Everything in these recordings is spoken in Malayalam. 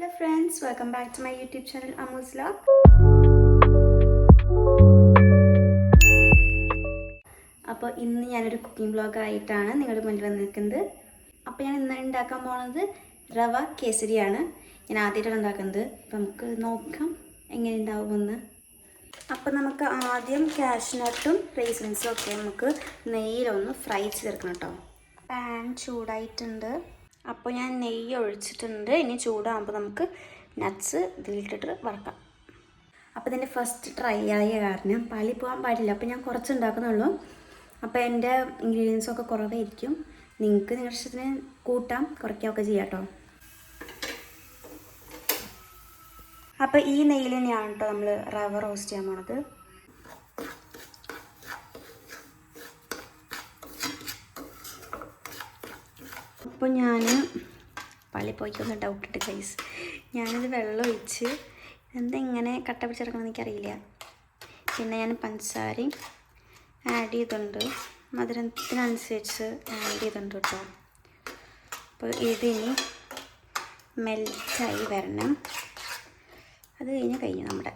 Hello friends welcome back to my YouTube channel Amoos vlog അപ്പോൾ ഇന്ന് ഞാനൊരു കുക്കിംഗ് വ്ലോഗായിട്ടാണ് നിങ്ങളുടെ മുന്നിൽ വന്നിരിക്കുന്നത്. അപ്പോൾ ഞാൻ ഇന്ന് ഉണ്ടാക്കാൻ പോണത് റവ കേസരിയാണ്. ഞാൻ ആദ്യമായിട്ടാണ് ഉണ്ടാക്കുന്നത്. അപ്പോൾ നമുക്ക് നോക്കാം എങ്ങനെ ഉണ്ടാവുമെന്ന് അപ്പോൾ നമുക്ക് ആദ്യം കാഷ്നട്ടും റേസിൻസും ഒക്കെ നമുക്ക് നെയ്യിലൊന്ന് ഫ്രൈ ചേർക്കണം കേട്ടോ പാൻ ചൂടായിട്ടുണ്ട്. അപ്പോൾ ഞാൻ നെയ്യ് ഒഴിച്ചിട്ടുണ്ട്. ഇനി ചൂടാകുമ്പോൾ നമുക്ക് നട്ട്സ് ഇതിലിട്ടിട്ട് വറക്കാം. അപ്പോൾ ഇതിന്റെ ഫസ്റ്റ് ട്രൈ ആയ കാരണം പാലിൽ പോകാൻ പാടില്ല. അപ്പോൾ ഞാൻ കുറച്ച് ഉണ്ടാക്കുന്നുള്ളൂ. അപ്പോൾ എന്റെ ഇൻഗ്രീഡിയൻസൊക്കെ കുറവായിരിക്കും. നിങ്ങൾക്ക് നിങ്ങളുടെ ഇഷ്ടത്തിന് കൂട്ടാം കുറയ്ക്കുകയൊക്കെ ചെയ്യാം കേട്ടോ. അപ്പോൾ ഈ നെയ്യിൽ തന്നെയാണ് കേട്ടോ നമ്മൾ റവ റോസ്റ്റ് ചെയ്യാൻ പോണത്. അപ്പോൾ ഞാൻ പള്ളി പോയിക്കൊന്ന് ഡൗട്ട് ഇട്ട് കൈസ് ഞാനിത് വെള്ളം ഒഴിച്ച് എന്തെങ്ങനെ കട്ട പിടിച്ചെടുക്കണമെന്ന് എനിക്കറിയില്ല. പിന്നെ ഞാൻ പഞ്ചസാരയും ആഡ് ചെയ്തിട്ടുണ്ട്. മധുരത്തിനനുസരിച്ച് ആഡ് ചെയ്തിട്ടുണ്ട് കേട്ടോ അപ്പോൾ ഇതിനി മെൽറ്റായി വരണം. അത് കഴിഞ്ഞ് കഴിഞ്ഞു നമ്മുടെ.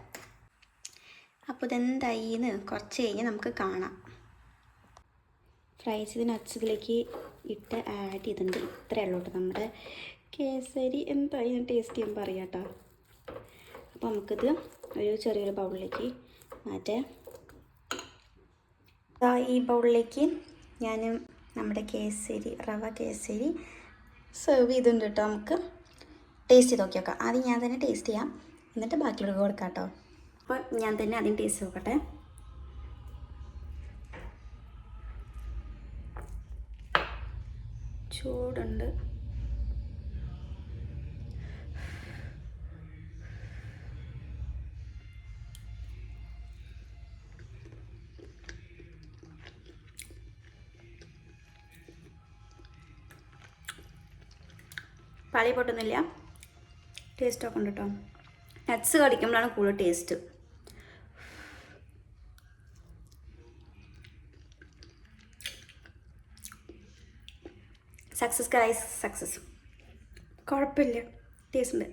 അപ്പോൾ ഇതെന്തായിന്ന് കുറച്ച് കഴിഞ്ഞ് നമുക്ക് കാണാം. ഫ്രൈ ചെയ്ത് നട്ട്സ് ഇട്ട് ആഡ് ചെയ്തിട്ടുണ്ട്. ഇത്രയേ ഉള്ളൂ കേട്ടോ നമ്മുടെ കേസരി എന്തായി ടേസ്റ്റ് ചെയ്യുമ്പോൾ കേട്ടോ. അപ്പോൾ നമുക്കിത് ഒരു ചെറിയൊരു ബൗളിലേക്ക് മാറ്റാം. ഈ ബൗളിലേക്ക് ഞാൻ നമ്മുടെ കേസരി റവ കേസരി സെർവ് ചെയ്തിട്ടുണ്ട് കേട്ടോ നമുക്ക്. ടേസ്റ്റ് ചെയ്ത് നോക്കി നോക്കാം. ആദ്യം ഞാൻ തന്നെ ടേസ്റ്റ് ചെയ്യാം. എന്നിട്ട് ബാക്കിയുള്ള കൊടുക്കാം കേട്ടോ. അപ്പോൾ ഞാൻ തന്നെ ആദ്യം ടേസ്റ്റ് നോക്കട്ടെ. ചൂടുണ്ട്. പളി പൊട്ടുന്നില്ല. ടേസ്റ്റ് ഒക്കെ ഉണ്ട് കേട്ടോ നട്ട്സ് കടിക്കുമ്പോഴാണ് കൂടുതൽ ടേസ്റ്റ് സക്സസ് ഗൈസ് സക്സസ് കുഴപ്പമില്ല ടേസ്റ്റ് ഉണ്ട്.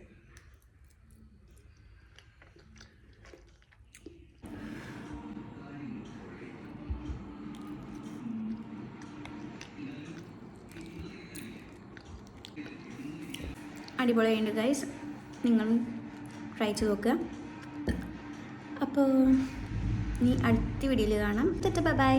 അടിപൊളിയുണ്ട് ഗൈസ് നിങ്ങളും ട്രൈ ചെയ്ത് നോക്കുക. അപ്പോൾ ഇനി അടുത്ത വീഡിയോയിൽ കാണാം. തെറ്റ ബൈ